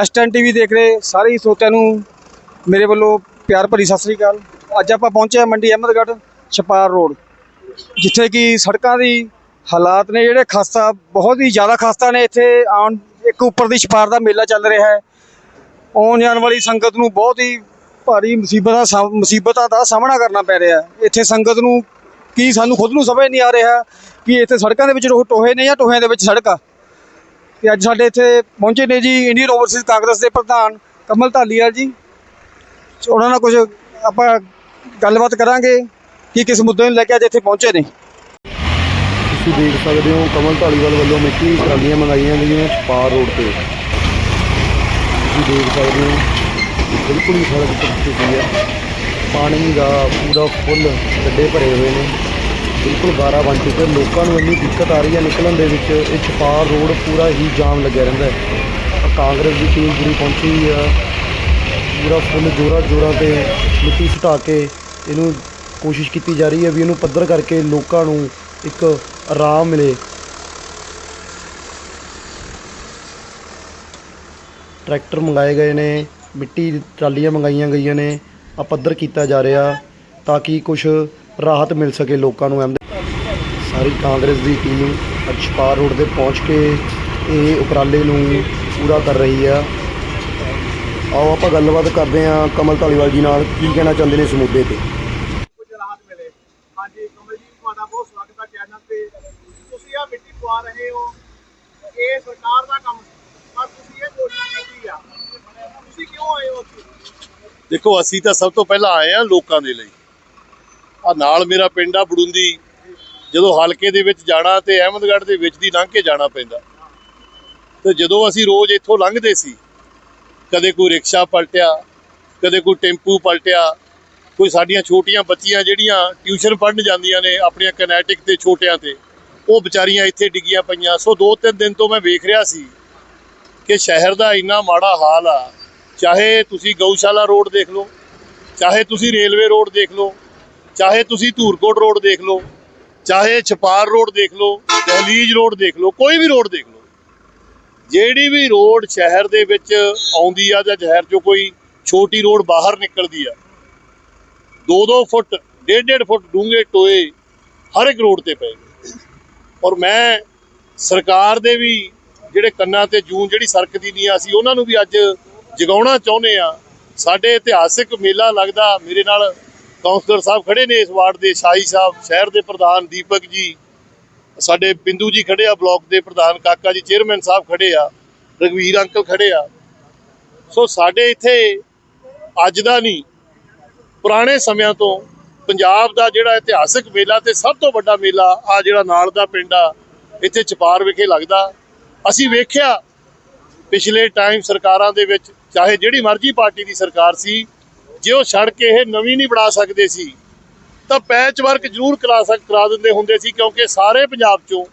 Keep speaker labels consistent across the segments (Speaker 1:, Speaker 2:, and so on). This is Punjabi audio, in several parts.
Speaker 1: ਐਸਟਨ ਟੀਵੀ ਦੇਖ ਰਹੇ, ਸਾਰੇ ਹੀ ਸਰੋਤਿਆਂ ਨੂੰ ਮੇਰੇ ਵੱਲੋਂ ਪਿਆਰ ਭਰੀ ਸਤਿ ਸ੍ਰੀ ਅਕਾਲ। ਅੱਜ ਆਪਾਂ ਪਹੁੰਚੇ ਹਾਂ ਮੰਡੀ ਅਹਿਮਦਗੜ੍ਹ, ਛਪਾਰ ਰੋਡ, ਜਿੱਥੇ ਕਿ ਸੜਕਾਂ ਦੀ ਹਾਲਾਤ ਨੇ ਜਿਹੜੇ ਖਸਤਾ ਬਹੁਤ ਹੀ ਜ਼ਿਆਦਾ ਖਸਤਾ ਨੇ ਇੱਥੇ ਆਉਣ, ਇੱਕ ਉੱਪਰ ਦੀ ਛਪਾਰ ਦਾ ਮੇਲਾ ਚੱਲ ਰਿਹਾ ਹੈ। ਆਉਣ ਜਾਣ ਵਾਲੀ ਸੰਗਤ ਨੂੰ ਬਹੁਤ ਹੀ ਭਾਰੀ ਮੁਸੀਬਤਾਂ ਸਾ- ਮੁਸੀਬਤਾਂ ਦਾ ਸਾਹਮਣਾ ਕਰਨਾ ਪੈ ਰਿਹਾ ਹੈ। ਇੱਥੇ ਸੰਗਤ ਨੂੰ ਕੀ ਸਾਨੂੰ ਖੁਦ ਨੂੰ ਸਮਝ ਨਹੀਂ ਆ ਰਿਹਾ ਕਿ ਇੱਥੇ ਸੜਕਾਂ ਦੇ ਵਿੱਚ ਰੋ- ਟੋਹੇ ਨੇ ਜਾਂ ਟੋਹਿਆਂ ਦੇ ਵਿੱਚ ਸੜਕ ਆ। ਤੇ ਅੱਜ ਸਾਡੇ ਇੱਥੇ ਪਹੁੰਚੇ ਨੇ ਜੀ ਇੰਡੀਅਨ ਓਵਰਸੀਜ਼ ਕਾਂਗਰਸ ਦੇ ਪ੍ਰਧਾਨ ਕਮਲ ਧਾਲੀਵਾਲ ਜੀ। ਉਹਨਾਂ ਨਾਲ ਕੁਝ ਆਪਾਂ ਗੱਲਬਾਤ ਕਰਾਂਗੇ ਕਿ ਕਿਸ ਮੁੱਦੇ ਨੂੰ ਲੈ ਕੇ ਅੱਜ ਇੱਥੇ ਪਹੁੰਚੇ ਨੇ।
Speaker 2: ਤੁਸੀਂ ਦੇਖ ਸਕਦੇ ਹੋ ਕਮਲ ਧਾਲੀਵਾਲ ਵੱਲੋਂ ਮਿੱਟੀ ਟਰਾਲੀਆਂ ਮੰਗਾਈਆਂ ਗਈਆਂ ਛਪਾਰ ਰੋਡ ਤੇ। ਤੁਸੀਂ ਦੇਖ ਸਕਦੇ ਹੋ ਬਿਲਕੁਲ ਹੀ ਸੜਕ ਟੁੱਟ ਚੁੱਕੀ ਹੈ। ਪਾਣੀ ਦਾ ਪੂਰਾ ਫੁੱਲ ਗੱਡੇ ਭਰੇ ਹੋਏ ਨੇ। ਬਿਲਕੁਲ ਗਾਰਾ ਬਣ ਚੁੱਕੇ ਲੋਕਾਂ ਨੂੰ ਇੰਨੀ ਦਿੱਕਤ ਆ ਰਹੀ ਹੈ ਨਿਕਲਣ ਦੇ ਵਿੱਚ। ਇਹ ਛਪਾਰ ਰੋਡ ਪੂਰਾ ਹੀ ਜਾਮ ਲੱਗਿਆ ਰਹਿੰਦਾ ਹੈ। ਕਾਂਗਰਸ ਦੀ ਟੀਮ ਪੂਰੀ ਪਹੁੰਚੀ ਹੋਈ ਆ। ਪੂਰਾ ਫੁੱਲ ਜੋਰਾਂ ਜੋਰਾਂ ਤੇ ਮਿੱਟੀ ਛਟਾ ਕੇ ਇਹਨੂੰ ਕੋਸ਼ਿਸ਼ ਕੀਤੀ ਜਾ ਰਹੀ ਹੈ ਵੀ ਇਹਨੂੰ ਪੱਧਰ ਕਰਕੇ ਲੋਕਾਂ ਨੂੰ ਇੱਕ ਆਰਾਮ ਮਿਲੇ। ਟਰੈਕਟਰ ਮੰਗਾਏ ਗਏ ਨੇ, ਮਿੱਟੀ ਟਰਾਲੀਆਂ ਮੰਗਾਈਆਂ ਗਈਆਂ ਨੇ। ਆ ਪੱਧਰ ਕੀਤਾ ਜਾ ਰਿਹਾ ਤਾਂ ਕਿ ਕੁਝ ਰਾਹਤ ਮਿਲ ਸਕੇ ਲੋਕਾਂ ਨੂੰ ਐਮ ਸਾਰੀ ਕਾਂਗਰਸ ਦੀ ਟੀਮ ਅੱਜ ਛਪਾਰ ਰੋਡ ਤੇ ਪਹੁੰਚ ਕੇ ਇਹ ਉਪਰਾਲੇ ਨੂੰ ਪੂਰਾ ਕਰ ਰਹੀ ਆ। ਆਓ ਆਪਾਂ ਗੱਲਬਾਤ ਕਰਦੇ ਹਾਂ ਕਮਲ ਧਾਲੀਵਾਲ ਜੀ ਨਾਲ ਕੀ ਕਹਿਣਾ ਚਾਹੁੰਦੇ ਨੇ ਇਸ ਮੁੱਦੇ ਤੇ?
Speaker 3: ਕੁਝ ਰਾਹਤ ਮਿਲੇ। ਹਾਂਜੀ ਕਮਲ ਜੀ ਤੁਹਾਡਾ ਬਹੁਤ ਸਵਾਗਤ ਹੈ ਚੈਨਲ ਤੇ। ਤੁਸੀਂ ਆ ਮਿੱਟੀ ਪਵਾ ਰਹੇ ਹੋ। ਇਹ ਸਰਕਾਰ ਦਾ ਕੰਮ ਪਰ ਤੁਸੀਂ ਇਹ ਕੋਸ਼ਿਸ਼ ਕੀਤੀ ਆ। ਤੁਸੀਂ ਕਿਉਂ ਆਏ ਹੋ ਉੱਥੇ?
Speaker 4: ਦੇਖੋ ਅਸੀਂ ਤਾਂ ਸਭ ਤੋਂ ਪਹਿਲਾਂ ਆਏ ਆ ਲੋਕਾਂ ਦੇ ਲਈ। ਆ ਨਾਲ ਮੇਰਾ ਪਿੰਡ ਆ ਬੜੁੰਦੀ। ਜਦੋਂ ਹਲਕੇ ਦੇ ਵਿੱਚ ਜਾਣਾ ਤੇ ਅਹਿਮਦਗੜ੍ਹ ਦੇ ਵਿੱਚ ਦੀ ਲੰਘ ਕੇ ਜਾਣਾ ਪੈਂਦਾ। ਤੇ ਜਦੋਂ ਅਸੀਂ ਰੋਜ਼ ਇੱਥੋਂ ਲੰਘਦੇ ਸੀ, ਕਦੇ ਕੋਈ ਰਿਕਸ਼ਾ ਪਲਟਿਆ, ਕਦੇ ਕੋਈ ਟੈਂਪੂ ਪਲਟਿਆ, ਕੋਈ ਸਾਡੀਆਂ ਛੋਟੀਆਂ ਬੱਚੀਆਂ ਜਿਹੜੀਆਂ ਟਿਊਸ਼ਨ ਪੜ੍ਹਨ ਜਾਂਦੀਆਂ ਨੇ ਆਪਣੀਆਂ ਕਨੈਟਿਕ ਤੇ ਛੋਟਿਆਂ ਤੇ, ਉਹ ਵਿਚਾਰੀਆਂ ਇੱਥੇ ਡਿੱਗੀਆਂ ਪਈਆਂ। ਸੋ ਦੋ ਤਿੰਨ ਦਿਨ ਤੋਂ ਮੈਂ ਵੇਖ ਰਿਹਾ ਸੀ ਕਿ ਸ਼ਹਿਰ ਦਾ ਇੰਨਾ ਮਾੜਾ ਹਾਲ ਆ। ਚਾਹੇ ਤੁਸੀਂ ਗਊਸ਼ਾਲਾ ਰੋਡ ਦੇਖ ਲਓ, ਚਾਹੇ ਤੁਸੀਂ ਰੇਲਵੇ ਰੋਡ ਦੇਖ ਲਓ ਚਾਹੇ ਤੁਸੀਂ ਧੂਰਕੋਟ ਰੋਡ ਦੇਖ ਲਓ, ਚਾਹੇ ਛਪਾਰ ਰੋਡ ਦੇਖ ਲਓ ਦਹਲੀਜ ਰੋਡ ਦੇਖ ਲਓ, ਕੋਈ ਵੀ ਰੋਡ ਦੇਖ ਲਓ, ਜਿਹੜੀ ਵੀ ਰੋਡ ਸ਼ਹਿਰ ਦੇ ਵਿੱਚ ਆਉਂਦੀ ਆ ਜਾਂ ਸ਼ਹਿਰ ਚੋਂ ਕੋਈ ਛੋਟੀ ਰੋਡ ਬਾਹਰ ਨਿਕਲਦੀ ਆ 2-2 ਫੁੱਟ 1.5 ਫੁੱਟ ਡੂੰਘੇ ਟੋਏ ਹਰ ਇੱਕ ਰੋਡ ਤੇ ਪਏ ਔਰ ਮੈਂ ਸਰਕਾਰ ਦੇ ਵੀ ਜਿਹੜੇ ਕੰਨਾਂ ਤੇ ਜੂਨ ਜਿਹੜੀ ਸਰਕਦੀ ਨਹੀਂ ਆ, ਅਸੀਂ ਉਹਨਾਂ ਨੂੰ ਵੀ ਅੱਜ ਜਗਾਉਣਾ ਚਾਹੁੰਦੇ ਆ। ਸਾਡੇ ਇਤਿਹਾਸਿਕ ਮੇਲਾ ਲੱਗਦਾ ਮੇਰੇ ਨਾਲ ਕਾਉਂਸਲਰ ਸਾਹਿਬ ਖੜੇ ਨੇ ਇਸ ਵਾਰਡ ਦੇ, ਸ਼ਾਹੀ ਸਾਹਿਬ, ਸ਼ਹਿਰ ਦੇ ਪ੍ਰਧਾਨ ਦੀਪਕ ਜੀ, ਸਾਡੇ ਬਿੰਦੂ ਜੀ ਖੜੇ ਆ ਬਲਾਕ ਦੇ ਪ੍ਰਧਾਨ ਕਾਕਾ ਜੀ, ਚੇਅਰਮੈਨ ਸਾਹਿਬ ਖੜੇ ਆ ਰਗਵੀਰ ਅੰਕਲ ਖੜੇ ਆ। ਸੋ ਸਾਡੇ ਇੱਥੇ ਅੱਜ ਦਾ ਨਹੀਂ, ਪੁਰਾਣੇ ਸਮਿਆਂ ਤੋਂ ਪੰਜਾਬ ਦਾ ਜਿਹੜਾ ਇਤਿਹਾਸਿਕ ਮੇਲਾ ਤੇ ਸਭ ਤੋਂ ਵੱਡਾ ਮੇਲਾ ਆ ਜਿਹੜਾ ਨਾਲ ਦਾ ਪਿੰਡ ਆ, ਇੱਥੇ ਚਪਾਰ ਵਿਖੇ ਲੱਗਦਾ। ਅਸੀਂ ਵੇਖਿਆ ਪਿਛਲੇ ਟਾਈਮ ਸਰਕਾਰਾਂ ਦੇ ਵਿੱਚ, ਚਾਹੇ ਜਿਹੜੀ ਮਰਜ਼ੀ ਪਾਰਟੀ ਦੀ ਸਰਕਾਰ ਸੀ ਜੇ ਉਹ ਸੜਕ ਇਹ ਨਵੀਂ ਨਹੀਂ ਬਣਾ ਸਕਦੇ ਸੀ, ਤਾਂ ਪੈਚ ਵਰਕ ਜ਼ਰੂਰ ਕਰਾ ਸਕ, ਕਰਾ ਦਿੰਦੇ ਹੁੰਦੇ ਸੀ, ਕਿਉਂਕਿ ਸਾਰੇ ਪੰਜਾਬ ਚੋਂ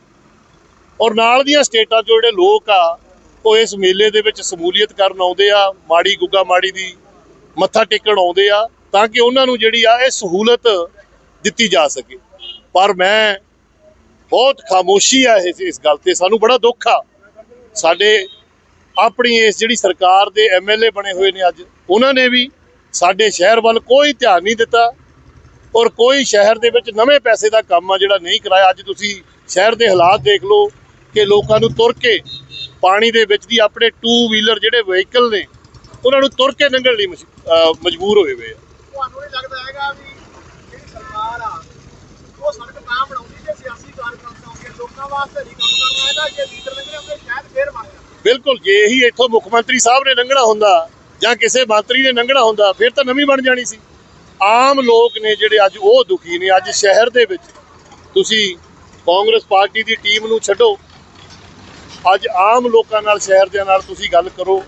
Speaker 4: ਔਰ ਨਾਲ ਦੀਆਂ ਸਟੇਟਾਂ ਚੋਂ ਜਿਹੜੇ ਲੋਕ ਆ, ਉਹ ਇਸ ਮੇਲੇ ਦੇ ਵਿੱਚ ਸਮੂਲੀਅਤ ਕਰਨ ਆਉਂਦੇ ਆ, ਮਾੜੀ ਗੁੱਗਾ ਮਾੜੀ ਦੀ ਮੱਥਾ ਟੇਕਣ ਆਉਂਦੇ ਆ, ਤਾਂ ਕਿ ਉਹਨਾਂ ਨੂੰ ਜਿਹੜੀ ਆ, ਇਹ ਸਹੂਲਤ ਦਿੱਤੀ ਜਾ ਸਕੇ। ਪਰ ਮੈਂ ਬਹੁਤ ਖਾਮੋਸ਼ੀ ਆ ਇਸ ਇਸ ਗੱਲ ਤੇ, ਸਾਨੂੰ ਬੜਾ ਦੁੱਖ ਆ। ਸਾਡੇ ਆਪਣੀ ਇਸ ਜਿਹੜੀ ਸਰਕਾਰ ਦੇ ਐਮਐਲਏ ਬਣੇ ਹੋਏ ਨੇ ਅੱਜ, ਉਹਨਾਂ ਨੇ ਵੀ ਸਾਡੇ ਸ਼ਹਿਰ ਵੱਲ ਕੋਈ ਧਿਆਨ ਨਹੀਂ ਦਿੱਤਾ ਔਰ ਕੋਈ ਸ਼ਹਿਰ ਦੇ ਵਿੱਚ ਨਵੇਂ ਪੈਸੇ ਦਾ ਕੰਮ ਆ ਜਿਹੜਾ ਨਹੀਂ ਕਰਾਇਆ। ਅੱਜ ਤੁਸੀਂ ਸ਼ਹਿਰ ਦੇ ਹਾਲਾਤ ਦੇਖ ਲਓ ਕਿ ਲੋਕਾਂ ਨੂੰ ਤੁਰ ਕੇ ਪਾਣੀ ਦੇ ਵਿੱਚ ਦੀ ਆਪਣੇ ਟੂ ਵੀਲਰ ਜਿਹੜੇ ਵਹੀਕਲ ਨੇ ਉਹਨਾਂ ਨੂੰ ਤੁਰ ਕੇ ਲੰਘਣ ਲਈ ਮਜਬੂਰ ਹੋਏ ਹੋਏ ਆ।
Speaker 3: ਤੁਹਾਨੂੰ ਨਹੀਂ ਲੱਗਦਾ ਹੈਗਾ ਵੀ ਜਿਹੜੀ ਸਰਕਾਰ ਆ ਉਹ ਸੜਕ ਤਾਂ ਬਣਾਉਂਦੀ ਜੇ ਸਿਆਸੀ ਕਾਰਜਕਰਤਾ ਚਾਹੁੰਦੀ ਹੈ ਲੋਕਾਂ ਵਾਸਤੇ ਨਹੀਂ ਕੰਮ ਕਰਨਾ ਹੈਗਾ ਜੇ ਲੀਡਰ ਲੰਘਣੇ ਹੁੰਦੇ ਸ਼ਾਇਦ ਫੇਰ ਬਣ ਜਾਂਦਾ
Speaker 4: ਬਿਲਕੁਲ ਜੇ ਇਹੀ ਇੱਥੋਂ ਮੁੱਖ ਮੰਤਰੀ ਸਾਹਿਬ ਨੇ ਲੰਘਣਾ ਹੁੰਦਾ ਜਾਂ ਕਿਸੇ ਮੰਤਰੀ ਨੇ ਲੰਘਣਾ ਹੁੰਦਾ, ਫਿਰ ਤਾਂ ਨਵੀਂ ਬਣ ਜਾਣੀ ਸੀ। ਆਮ ਲੋਕ ਨੇ ਜਿਹੜੇ ਅੱਜ ਉਹ ਦੁਖੀ ਨੇ, ਅੱਜ ਸ਼ਹਿਰ ਦੇ ਵਿੱਚ। ਤੁਸੀਂ ਕਾਂਗਰਸ ਪਾਰਟੀ ਦੀ ਟੀਮ ਨੂੰ ਛੱਡੋ। ਅੱਜ ਆਮ ਲੋਕਾਂ ਨਾਲ ਸ਼ਹਿਰ ਦੇ ਨਾਲ ਤੁਸੀਂ ਗੱਲ ਕਰੋ,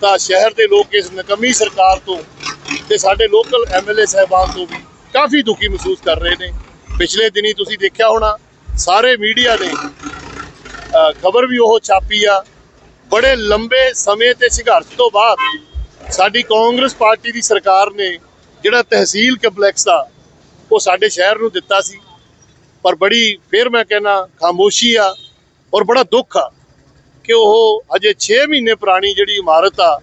Speaker 4: ਤਾਂ ਸ਼ਹਿਰ ਦੇ ਲੋਕ ਇਸ ਨਕਮੀ ਸਰਕਾਰ ਤੋਂ ਤੇ ਸਾਡੇ ਲੋਕਲ ਐਮਐਲਏ ਸਹਿਬਾਨ ਤੋਂ ਵੀ ਕਾਫੀ ਦੁਖੀ ਮਹਿਸੂਸ ਕਰ ਰਹੇ ਨੇ। ਪਿਛਲੇ ਦਿਨੀ ਤੁਸੀਂ ਦੇਖਿਆ ਹੋਣਾ, ਸਾਰੇ ਮੀਡੀਆ ਨੇ ਖਬਰ ਵੀ ਉਹ ਛਾਪੀ ਆ। ਬੜੇ ਲੰਬੇ ਸਮੇਂ ਤੇ ਸੰਘਰਸ਼ ਤੋਂ ਬਾਅਦ ਸਾਡੀ ਕਾਂਗਰਸ ਪਾਰਟੀ ਦੀ ਸਰਕਾਰ ਨੇ ਜਿਹੜਾ ਤਹਿਸੀਲ ਕੰਪਲੈਕਸ ਆ ਉਹ ਸਾਡੇ ਸ਼ਹਿਰ ਨੂੰ ਦਿੱਤਾ ਸੀ। ਪਰ ਬੜੀ, ਫਿਰ ਮੈਂ ਕਹਿੰਨਾ ਖਾਮੋਸ਼ੀ ਆ ਔਰ ਬੜਾ ਦੁੱਖ ਆ ਕਿ ਉਹ ਅਜੇ 6 ਮਹੀਨੇ ਪੁਰਾਣੀ ਜਿਹੜੀ ਇਮਾਰਤ ਆ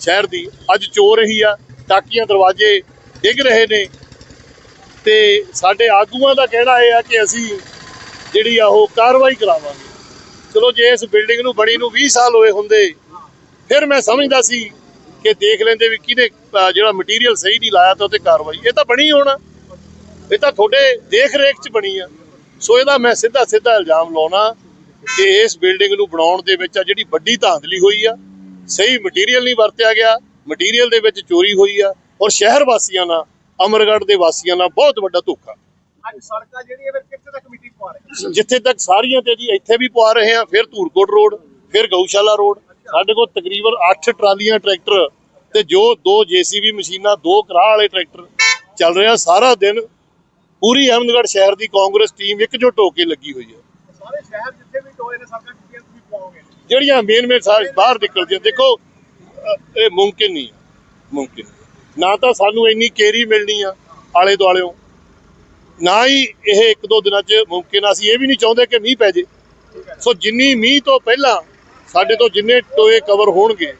Speaker 4: ਸ਼ਹਿਰ ਦੀ, ਅੱਜ ਚੋ ਰਹੀ ਆ, ਟਾਕੀਆਂ ਦਰਵਾਜ਼ੇ ਡਿੱਗ ਰਹੇ ਨੇ। ਤੇ ਸਾਡੇ ਆਗੂਆਂ ਦਾ ਕਹਿਣਾ ਇਹ ਆ ਕਿ ਅਸੀਂ ਜਿਹੜੀ ਆ ਉਹ ਕਾਰਵਾਈ ਕਰਾਵਾਂਗੇ। ਚਲੋ ਜੇ ਇਸ ਬਿਲਡਿੰਗ ਨੂੰ ਬਣੀ ਨੂੰ 20 ਸਾਲ ਹੋਏ ਹੁੰਦੇ, ਫਿਰ ਮੈਂ ਸਮਝਦਾ ਸੀ ਕਿ ਦੇਖ ਲੈਂਦੇ ਵੀ ਅਹ, ਜਿਹੜਾ ਮਟੀਰੀਅਲ ਸਹੀ ਨਹੀਂ ਲਾਇਆ ਤਾਂ ਉਹ ਤੇ ਕਾਰਵਾਈ। ਇਹ ਤਾਂ ਬਣੀ ਹੋਣਾ। ਇਹ ਤਾਂ ਤੁਹਾਡੇ ਦੇਖ ਰੇਖ 'ਚ ਬਣੀ ਆ। ਸੋ ਇਹਦਾ ਮੈਂ ਸਿੱਧਾ ਸਿੱਧਾ ਇਲਜ਼ਾਮ ਲਾਉਣਾ ਕਿ ਇਸ ਬਿਲਡਿੰਗ ਨੂੰ ਬਣਾਉਣ ਦੇ ਵਿੱਚ ਆ ਜਿਹੜੀ ਵੱਡੀ ਧਾਂਦਲੀ ਹੋਈ ਆ ਸਹੀ ਮਟੀਰੀਅਲ ਨਹੀਂ ਵਰਤਿਆ ਗਿਆ ਮਟੀਰੀਅਲ ਦੇ ਵਿੱਚ ਚੋਰੀ ਹੋਈ ਆ ਔਰ ਸ਼ਹਿਰ ਵਾਸੀਆਂ ਨਾਲ ਅਮਰਗੜ੍ਹ ਦੇ ਵਾਸੀਆਂ ਨਾਲ ਬਹੁਤ ਵੱਡਾ ਧੋਖਾ।
Speaker 3: ਅੱਜ ਸੜਕਾਂ ਜਿਹੜੀਆਂ ਫਿਰ ਕਿੱਥੇ ਤੱਕ ਮਿੱਟੀ ਪਵਾ ਰਹੇ?
Speaker 4: ਜਿੱਥੇ ਤੱਕ ਸਾਰੀਆਂ ਤੇ ਜੀ ਇੱਥੇ ਵੀ ਪਵਾ ਰਹੇ ਆ ਫਿਰ ਧੂਰਕੋਟ ਰੋਡ ਫਿਰ ਗਊਸ਼ਾਲਾ ਰੋਡ ਸਾਡੇ ਕੋਲ ਤਕਰੀਬਨ 8 ਟਰਾਲੀਆਂ ਟਰੈਕਟਰ ਤੇ ਜੋ ਦੋ ਜੀਸੀਬੀ ਮਸ਼ੀਨਾਂ ਦੋ ਕਰਾਹ ਵਾਲੇ ਟਰੈਕਟਰ ਚੱਲ ਰਿਹਾ ਸਾਰਾ ਦਿਨ ਪੂਰੀ ਅਹਿਮਦਗੜ੍ਹ ਸ਼ਹਿਰ ਦੀ ਕਾਂਗਰਸ ਟੀਮ ਇਕਜੁੱਟ ਹੋ ਕੇ ਲੱਗੀ ਹੋਈ ਹੈ।
Speaker 3: ਸਾਰੇ ਸ਼ਹਿਰ ਜਿੱਥੇ ਵੀ ਟੋਏ ਨੇ ਤੁਸੀਂ ਪਾਓਗੇ।
Speaker 4: ਜਿਹੜੀਆਂ ਮੇਨ ਮੇਨ ਸਾਰੇ ਬਾਹਰ ਨਿਕਲਦੀਆਂ ਦੇਖੋ ਇਹ ਮੁਮਕਿਨ ਨਹੀਂ ਮੁਮਕਿਨ। ਨਾ ਤਾਂ ਸਾਨੂੰ ਇੰਨੀ ਕੇਰੀ ਮਿਲਣੀ ਆ ਆਲੇ ਦੁਆਲਿਓਂ ਨਾ ਹੀ ਇਹ ਇੱਕ ਦੋ ਦਿਨਾਂ 'ਚ ਮੁਮਕਿਨ ਆ। ਅਸੀਂ ਇਹ ਵੀ ਨਹੀਂ ਚਾਹੁੰਦੇ ਕਿ ਮੀਂਹ ਪੈ ਜੇ। ਸੋ ਜਿੰਨੀ ਮੀਂਹ ਤੋਂ ਪਹਿਲਾਂ ਸਾਡੇ ਤੋਂ ਜਿੰਨੇ ਟੋਏ ਕਵਰ ਹੋਣਗੇ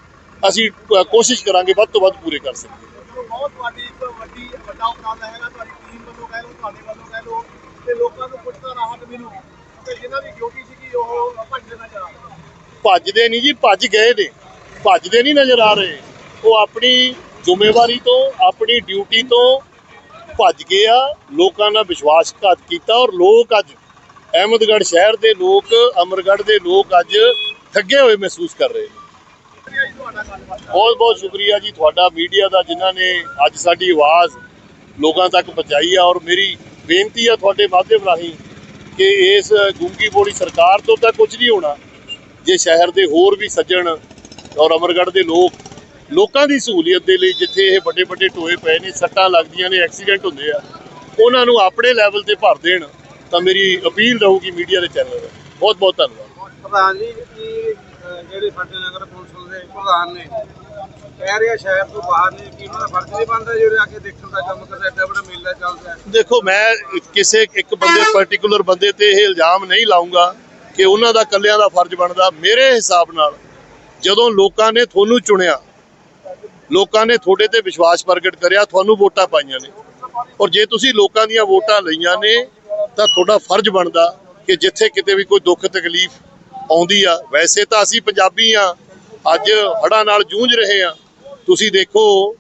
Speaker 4: ਅਸੀਂ ਕੋਸ਼ਿਸ਼ ਕਰਾਂਗੇ ਵੱਧ ਤੋਂ ਵੱਧ ਪੂਰੇ ਕਰ ਸਕੀਏ।
Speaker 3: ਬਹੁਤ ਇੱਕ ਵੱਡੀ ਵੱਡਾ ਉਪਰਾਲਾ ਹੈਗਾ ਤੁਹਾਡੀ ਟੀਮ ਵੱਲੋਂ ਕਹਿ ਲਓ ਤੁਹਾਡੇ ਵੱਲੋਂ ਕਹਿ ਲਓ ਤੇ ਲੋਕਾਂ ਨੂੰ ਕੁਝ ਤਾਂ ਰਾਹਤ ਮਿਲੂ। ਤੇ ਜਿਨ੍ਹਾਂ ਦੀ ਡਿਊਟੀ ਸੀਗੀ ਉਹ ਭੱਜ ਨਾ। ਜਾ
Speaker 4: ਭੱਜਦੇ ਨਹੀਂ ਜੀ ਭੱਜ ਗਏ ਨੇ। ਭੱਜਦੇ ਨਹੀਂ ਨਜ਼ਰ ਆ ਰਹੇ। ਉਹ ਆਪਣੀ ਜ਼ਿੰਮੇਵਾਰੀ ਤੋਂ ਆਪਣੀ ਡਿਊਟੀ ਤੋਂ ਭੱਜ ਗਏ ਆ। ਲੋਕਾਂ ਨਾਲ ਵਿਸ਼ਵਾਸਘਾਤ ਕੀਤਾ ਔਰ ਲੋਕ ਅੱਜ ਅਹਿਮਦਗੜ੍ਹ ਸ਼ਹਿਰ ਦੇ ਲੋਕ ਅਮਰਗੜ੍ਹ ਦੇ ਲੋਕ ਅੱਜ ਠੱਗੇ ਹੋਏ ਮਹਿਸੂਸ ਕਰ ਰਹੇ ਨੇ। ਬਹੁਤ ਬਹੁਤ ਸ਼ੁਕਰੀਆ ਜੀ ਤੁਹਾਡਾ ਮੀਡੀਆ ਦਾ, ਜਿਨ੍ਹਾਂ ਨੇ ਅੱਜ ਸਾਡੀ ਆਵਾਜ਼ ਲੋਕਾਂ ਤੱਕ ਪਹੁੰਚਾਈ ਆ। ਔਰ ਮੇਰੀ ਬੇਨਤੀ ਆ ਤੁਹਾਡੇ ਮਾਧਿਅਮ ਰਾਹੀਂ ਕਿ ਇਸ ਗੁੰਗੀ ਬੋੜੀ ਸਰਕਾਰ ਤੋਂ ਤਾਂ ਕੁਝ ਨਹੀਂ ਹੋਣਾ, ਜੇ ਸ਼ਹਿਰ ਦੇ ਹੋਰ ਵੀ ਸੱਜਣ ਔਰ ਅਮਰਗੜ੍ਹ ਦੇ ਲੋਕ ਲੋਕਾਂ ਦੀ ਸਹੂਲੀਅਤ ਦੇ ਲਈ ਜਿੱਥੇ ਇਹ ਵੱਡੇ ਵੱਡੇ ਟੋਏ ਪਏ ਨੇ, ਸੱਟਾਂ ਲੱਗਦੀਆਂ ਨੇ, ਐਕਸੀਡੈਂਟ ਹੁੰਦੇ ਆ, ਉਹਨਾਂ ਨੂੰ ਆਪਣੇ ਲੈਵਲ ਤੇ ਭਰ ਦੇਣ ਤਾਂ ਮੇਰੀ ਅਪੀਲ ਰਹੂਗੀ ਮੀਡੀਆ ਦੇ ਚੈਨਲ ਬਹੁਤ ਬਹੁਤ ਧੰਨਵਾਦ।
Speaker 1: ਪ੍ਰਧਾਨ ਜੀ ਕੀ ਅਹ, ਜਿਹੜੇ ਸਾਡੇ ਨਗਰ ਕੌਂਸਲ ਦੇ ਪ੍ਰਧਾਨ ਨੇ ਕਹਿ ਰਹੇ ਸ਼ਹਿਰ ਤੋਂ ਬਾਹਰ ਨੇ ਕੀ ਉਹਨਾਂ ਦਾ ਫਰਜ਼ ਨਹੀਂ ਬਣਦਾ ਜਿਹੜੇ ਆ ਕੇ ਦੇਖਣ ਦਾ ਕੰਮ ਕਰਦਾ ਐਡਾ ਵੱਡਾ ਮੇਲਾ ਚੱਲਦਾ ਹੈ।
Speaker 4: ਦੇਖੋ ਮੈਂ ਕਿਸੇ ਇੱਕ ਬੰਦੇ ਪਾਰਟਿਕੂਲਰ ਬੰਦੇ ਤੇ ਇਹ ਇਲਜ਼ਾਮ ਨਹੀਂ ਲਾਉਂਗਾ ਕਿ ਉਹਨਾਂ ਦਾ ਕੱਲਿਆਂ ਦਾ ਫਰਜ਼ ਬਣਦਾ। ਮੇਰੇ ਹਿਸਾਬ ਨਾਲ ਜਦੋਂ ਲੋਕਾਂ ਨੇ ਤੁਹਾਨੂੰ ਚੁਣਿਆ ਲੋਕਾਂ ਨੇ ਤੁਹਾਡੇ ਤੇ ਵਿਸ਼ਵਾਸ ਪ੍ਰਗਟ ਕਰਿਆ ਤੁਹਾਨੂੰ ਵੋਟਾਂ ਪਾਈਆਂ ਨੇ। ਔਰ ਜੇ ਤੁਸੀਂ ਲੋਕਾਂ ਦੀਆਂ ਵੋਟਾਂ ਲਈਆਂ ਨੇ ਤਾਂ ਤੁਹਾਡਾ ਫਰਜ਼ ਬਣਦਾ ਕਿ ਜਿੱਥੇ ਕਿਤੇ ਵੀ ਕੋਈ ਦੁੱਖ ਤਕਲੀਫ ਆਉਂਦੀ ਆ। ਵੈਸੇ ਤਾਂ ਅਸੀਂ ਪੰਜਾਬੀ ਆ। ਅੱਜ ਹੜ੍ਹਾਂ ਨਾਲ ਜੂਝ ਰਹੇ ਆ। ਤੁਸੀਂ ਦੇਖੋ,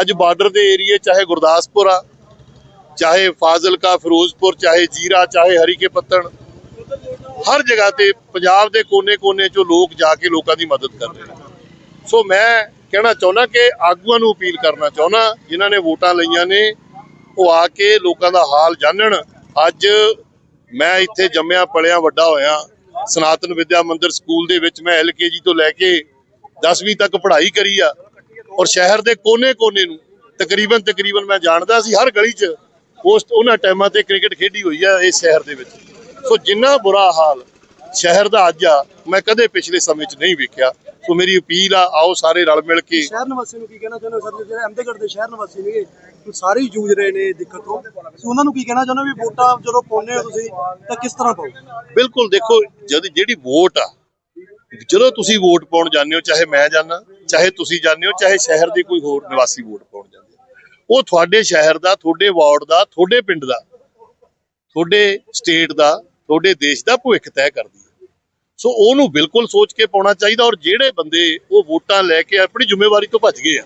Speaker 4: ਅੱਜ ਬਾਰਡਰ ਦੇ ਏਰੀਏ ਚਾਹੇ ਗੁਰਦਾਸਪੁਰ ਆ, ਚਾਹੇ ਫਾਜ਼ਿਲਕਾ, ਫਿਰੋਜ਼ਪੁਰ, ਚਾਹੇ ਜੀਰਾ, ਚਾਹੇ ਹਰੀਕੇ ਪੱਤਣ ਹਰ ਜਗ੍ਹਾ ਤੇ ਪੰਜਾਬ ਦੇ ਕੋਨੇ-ਕੋਨੇ 'ਚੋਂ ਲੋਕ ਜਾ ਕੇ ਲੋਕਾਂ ਦੀ ਮਦਦ ਕਰ ਰਹੇ ਨੇ। ਸੋ ਮੈਂ ਕਹਿਣਾ ਚਾਹੁੰਦਾ ਕਿ ਆਗੂਆਂ ਨੂੰ ਅਪੀਲ ਕਰਨਾ ਚਾਹੁੰਦਾ, ਜਿਨ੍ਹਾਂ ਨੇ ਵੋਟਾਂ ਲਈਆਂ ਨੇ, ਉਹ ਆ ਕੇ ਲੋਕਾਂ ਦਾ ਹਾਲ ਜਾਣਨ। ਅੱਜ ਮੈਂ ਇੱਥੇ ਜੰਮਿਆ ਪਲਿਆ ਵੱਡਾ ਹੋਇਆ। ਸਨਾਤਨ ਵਿਦਿਆ ਮੰਦਿਰ ਸਕੂਲ ਦੇ ਵਿੱਚ ਮੈਂ ਐਲਕੇਜੀ ਤੋਂ ਲੈ ਕੇ 10ਵੀਂ ਤੱਕ ਪੜ੍ਹਾਈ ਕਰੀ ਆ ਔਰ ਸ਼ਹਿਰ ਦੇ ਕੋਨੇ-ਕੋਨੇ ਨੂੰ ਤਕਰੀਬਨ ਤਕਰੀਬਨ ਮੈਂ ਜਾਣਦਾ ਸੀ, ਹਰ ਗਲੀ 'ਚ ਉਸ ਉਹਨਾਂ ਟਾਈਮਾਂ ਤੇ ਕ੍ਰਿਕਟ ਖੇਡੀ ਹੋਈ ਆ ਇਸ ਸ਼ਹਿਰ ਦੇ ਵਿੱਚ। ਸੋ ਜਿੰਨਾ ਬੁਰਾ ਹਾਲ ਸ਼ਹਿਰ ਦਾ ਅੱਜ ਆ, ਮੈਂ ਕਦੇ ਪਿਛਲੇ ਸਮੇਂ 'ਚ ਨਹੀਂ ਵੇਖਿਆ। ਸੋ ਮੇਰੀ ਅਪੀਲ ਆ ਆਓ ਸਾਰੇ ਰਲ ਮਿਲ ਕੇ।
Speaker 1: ਸ਼ਹਿਰ ਨਿਵਾਸੀ ਨੂੰ ਕੀ ਕਹਿਣਾ ਚਾਹੁੰਦੇ ਹੋ ਸਰ? ਜਿਹੜੇ ਅਹਿਮਦਗੜ੍ਹ ਦੇ ਸ਼ਹਿਰ ਨਿਵਾਸੀ ਨੇਗੇ ਉਹ ਸਾਰੇ ਹੀ ਜੂਝ ਰਹੇ ਨੇ ਦਿੱਕਤ। ਤੋਂ ਤੁਸੀਂ ਉਹਨਾਂ ਨੂੰ ਕੀ ਕਹਿਣਾ ਚਾਹੁੰਦੇ ਵੀ ਵੋਟਾਂ ਜਦੋਂ ਪਾਉਂਦੇ ਹੋ ਤੁਸੀਂ ਤਾਂ ਕਿਸ ਤਰ੍ਹਾਂ ਪਾਓ?
Speaker 4: ਬਿਲਕੁਲ ਦੇਖੋ ਜਦ ਜਿਹੜੀ ਵੋਟ ਆ ਜਦੋਂ ਤੁਸੀਂ ਵੋਟ ਪਾਉਣ ਜਾਂਦੇ ਹੋ ਚਾਹੇ ਮੈਂ ਜਾਣਾ ਚਾਹੇ ਤੁਸੀਂ ਜਾਂਦੇ ਹੋ ਚਾਹੇ ਸ਼ਹਿਰ ਦੇ ਕੋਈ ਹੋਰ ਨਿਵਾਸੀ ਵੋਟ ਪਾਉਣ ਜਾਂਦੇ। ਉਹ ਤੁਹਾਡੇ ਸ਼ਹਿਰ ਦਾ ਤੁਹਾਡੇ ਵਾਰਡ ਦਾ ਤੁਹਾਡੇ ਪਿੰਡ ਦਾ ਤੁਹਾਡੇ ਸਟੇਟ ਦਾ ਤੁਹਾਡੇ ਦੇਸ਼ ਦਾ ਭਵਿੱਖ ਤੈਅ ਕਰਦੀ ਹੈ। ਸੋ ਉਹਨੂੰ ਬਿਲਕੁਲ ਸੋਚ ਕੇ ਪਾਉਣਾ ਚਾਹੀਦਾ ਔਰ ਜਿਹੜੇ ਬੰਦੇ ਉਹ ਵੋਟਾਂ ਲੈ ਕੇ ਆਪਣੀ ਜ਼ਿੰਮੇਵਾਰੀ ਤੋਂ ਭੱਜ ਗਏ ਆ,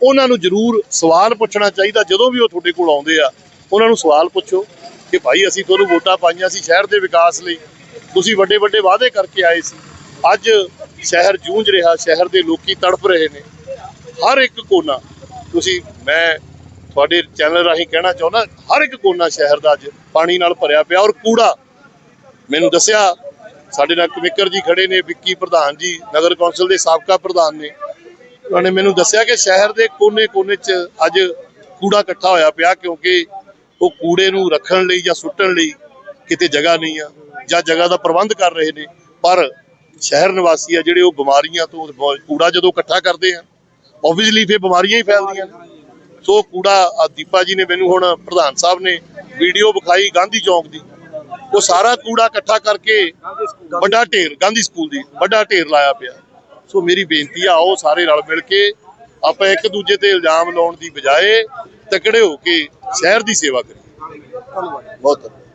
Speaker 4: ਉਹਨਾਂ ਨੂੰ ਜ਼ਰੂਰ ਸਵਾਲ ਪੁੱਛਣਾ ਚਾਹੀਦਾ, ਜਦੋਂ ਵੀ ਉਹ ਤੁਹਾਡੇ ਕੋਲ ਆਉਂਦੇ ਆ, ਉਹਨਾਂ ਨੂੰ ਸਵਾਲ ਪੁੱਛੋ ਕਿ ਭਾਈ ਅਸੀਂ ਤੁਹਾਨੂੰ ਵੋਟਾਂ ਪਾਈਆਂ ਸੀ ਸ਼ਹਿਰ ਦੇ ਵਿਕਾਸ ਲਈ, ਤੁਸੀਂ ਵੱਡੇ ਵੱਡੇ ਵਾਅਦੇ ਕਰਕੇ ਆਏ ਸੀ। ਅੱਜ ਸ਼ਹਿਰ ਜੂਝ ਰਿਹਾ, ਸ਼ਹਿਰ ਦੇ ਲੋਕੀ ਤੜਫ ਰਹੇ ਨੇ। ਹਰ ਇੱਕ ਕੋਨਾ, ਤੁਸੀਂ, ਮੈਂ ਤੁਹਾਡੇ ਚੈਨਲ ਰਾਹੀਂ ਕਹਿਣਾ ਚਾਹੁੰਦਾ, ਹਰ ਇੱਕ ਕੋਨਾ ਸ਼ਹਿਰ ਦਾ ਅੱਜ ਪਾਣੀ ਨਾਲ ਭਰਿਆ ਪਿਆ ਔਰ ਕੂੜਾ, ਮੈਨੂੰ ਦੱਸਿਆ ਸਾਡੇ ਨਾਲ ਕਮਿਕਰ ਜੀ ਖੜੇ ਨੇ, ਵਿੱਕੀ ਪ੍ਰਧਾਨ ਜੀ, ਨਗਰ ਕੌਂਸਲ ਦੇ ਸਾਬਕਾ ਪ੍ਰਧਾਨ ਨੇ। ਉਹਨਾਂ ਨੇ ਮੈਨੂੰ ਦੱਸਿਆ ਕਿ ਸ਼ਹਿਰ ਦੇ ਕੋਨੇ-ਕੋਨੇ 'ਚ ਅੱਜ ਕੂੜਾ ਇਕੱਠਾ ਹੋਇਆ ਪਿਆ ਕਿਉਂਕਿ ਉਹ ਕੂੜੇ ਨੂੰ ਰੱਖਣ ਲਈ ਜਾਂ ਸੁੱਟਣ ਲਈ ਕਿਤੇ ਜਗ੍ਹਾ ਨਹੀਂ ਆ ਜਾਂ ਜਗ੍ਹਾ ਦਾ ਪ੍ਰਬੰਧ ਕਰ ਰਹੇ ਨੇ, ਪਰ ਸ਼ਹਿਰ ਨਿਵਾਸੀ ਆ ਜਿਹੜੇ ਉਹ ਬਿਮਾਰੀਆਂ ਤੋਂ ਕੂੜਾ ਜਦੋਂ ਇਕੱਠਾ ਕਰਦੇ ਆ ਆਬਵੀਅਸਲੀ ਫੇ ਬਿਮਾਰੀਆਂ ਹੀ ਫੈਲਦੀਆਂ ਨੇ। ਸੋ ਕੂੜਾ ਦੀਪਾ ਜੀ ਨੇ ਮੈਨੂੰ ਹੁਣ ਪ੍ਰਧਾਨ ਸਾਹਿਬ ਨੇ ਵੀਡੀਓ ਵਿਖਾਈ ਗਾਂਧੀ ਚੌਂਕ ਦੀ। ਉਹ ਸਾਰਾ ਕੂੜਾ ਇਕੱਠਾ ਕਰਕੇ ਵੱਡਾ ਢੇਰ ਗਾਂਧੀ ਸਕੂਲ ਦੀ ਵੱਡਾ ਢੇਰ ਲਾਇਆ ਪਿਆ। ਸੋ ਮੇਰੀ ਬੇਨਤੀ ਆ ਆਓ ਸਾਰੇ ਰਲ ਮਿਲ ਕੇ ਆਪਾਂ ਇੱਕ ਦੂਜੇ ਤੇ ਇਲਜ਼ਾਮ ਲਾਉਣ ਦੀ ਬਜਾਏ ਤਕੜੇ ਹੋ ਕੇ ਸ਼ਹਿਰ ਦੀ ਸੇਵਾ ਕਰੀਏ। ਬਹੁਤ ਧੰਨਵਾਦ।